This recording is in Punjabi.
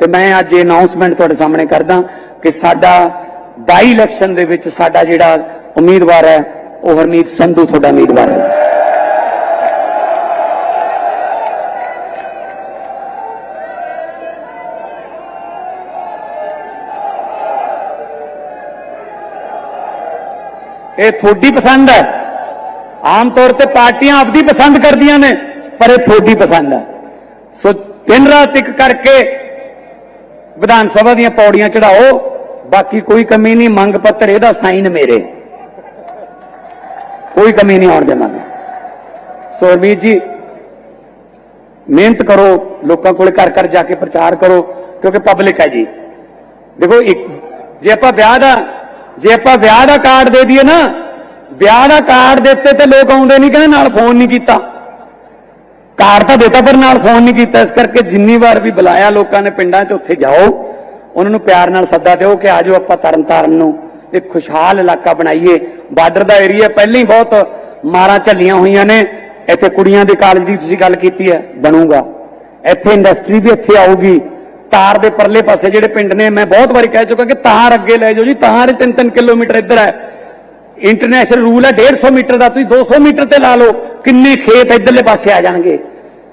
ਤੇ ਮੈਂ ਅੱਜ ਇਹ ਅਨਾਉਂਸਮੈਂਟ ਤੁਹਾਡੇ ਸਾਹਮਣੇ ਕਰਦਾ ਕਿ ਸਾਡਾ ਬਾਈ ਇਲੈਕਸ਼ਨ ਦੇ ਵਿੱਚ ਸਾਡਾ ਜਿਹੜਾ ਉਮੀਦਵਾਰ ਹੈ, ਉਹ ਹਰਮੀਤ ਸੰਧੂ ਤੁਹਾਡਾ ਉਮੀਦਵਾਰ ਹੈ। ਇਹ ਤੁਹਾਡੀ ਪਸੰਦ ਹੈ। ਆਮ ਤੌਰ ਤੇ ਪਾਰਟੀਆਂ ਆਪਦੀ ਪਸੰਦ ਕਰਦੀਆਂ ਨੇ, ਪਰ ਇਹ ਤੁਹਾਡੀ ਪਸੰਦ ਹੈ। ਸੋ ਦਿਨ ਰਾਤ ਇੱਕ ਕਰਕੇ ਵਿਧਾਨ ਸਭਾ ਦੀਆਂ ਪੌੜੀਆਂ ਚੜਾਓ, ਬਾਕੀ ਕੋਈ ਕਮੀ ਨਹੀਂ, ਮੰਗ ਪੱਤਰ ਇਹਦਾ ਸਾਈਨ ਮੇਰੇ। ਕੋਈ ਕਮੀ ਨਹੀਂ ਆਉਣ ਦੇਵਾਂਗੇ ਸੋ ਅਮੀਤ ਜੀ, ਮਿਹਨਤ ਕਰੋ, ਲੋਕਾਂ ਕੋਲ ਘਰ ਘਰ ਜਾ ਕੇ ਪ੍ਰਚਾਰ ਕਰੋ, ਕਿਉਂਕਿ ਪਬਲਿਕ ਹੈ ਜੀ। ਦੇਖੋ ਇੱਕ, ਜੇ ਆਪਾਂ ਵਿਆਹ ਦਾ, ਜੇ ਆਪਾਂ ਵਿਆਹ ਦਾ ਕਾਰਡ ਦੇ ਦਈਏ ਨਾ, ਵਿਆਹ ਦਾ ਕਾਰਡ ਦਿੱਤੇ ਤੇ ਲੋਕ ਆਉਂਦੇ ਨਹੀਂ ਕਹਿੰਦੇ ਨਾਲ ਫੋਨ ਨਹੀਂ ਕੀਤਾ। ਕਾਰ ਤਾਂ ਦਿੱਤਾ, ਪਰ ਨਾਲ ਫੋਨ ਨਹੀਂ ਕੀਤਾ। ਇਸ ਕਰਕੇ ਜਿੰਨੀ ਵਾਰ ਵੀ ਬੁਲਾਇਆ ਲੋਕਾਂ ਨੇ ਪਿੰਡਾਂ 'ਚ, ਉੱਥੇ ਜਾਓ। ਉਹਨਾਂ ਨੂੰ ਪਿਆਰ ਨਾਲ ਸੱਦਾ ਦਿਓ ਕਿ ਆਜੋ ਆਪਾਂ ਤਰਨਤਾਰਨ ਨੂੰ। ਇੱਕ ਖੁਸ਼ਹਾਲ ਇਲਾਕਾ ਬਣਾਈਏ। ਬਾਰਡਰ ਦਾ ਏਰੀਆ ਪਹਿਲਾਂ ਹੀ ਬਹੁਤ ਮਾਰਾਂ ਝੱਲੀਆਂ ਹੋਈਆਂ ਨੇ। ਇੱਥੇ ਕੁੜੀਆਂ ਦੇ ਕਾਲਜ ਦੀ ਤੁਸੀਂ ਗੱਲ ਕੀਤੀ ਹੈ, ਬਣੂਗਾ। ਇੱਥੇ ਇੰਡਸਟਰੀ ਵੀ ਇੱਥੇ ਆਊਗੀ। ਤਾਰ ਦੇ ਪਰਲੇ ਪਾਸੇ ਜਿਹੜੇ ਪਿੰਡ ਨੇ, ਮੈਂ ਬਹੁਤ ਵਾਰੀ ਕਹਿ ਚੁੱਕਾ ਕਿ ਤਾਰ ਅੱਗੇ ਲੈ ਜਾਓ ਜੀ। ਤਾਰ 3-3 ਕਿਲੋਮੀਟਰ ਇੱਧਰ ਹੈ। ਇੰਟਰਨੈਸ਼ਨਲ ਰੂਲ ਹੈ 150 ਮੀਟਰ ਦਾ, ਤੁਸੀਂ 200 ਮੀਟਰ ਤੇ ਲਾ ਲਓ, ਕਿੰਨੇ ਖੇਤ ਇੱਧਰਲੇ ਪਾਸੇ ਆ ਜਾਣਗੇ।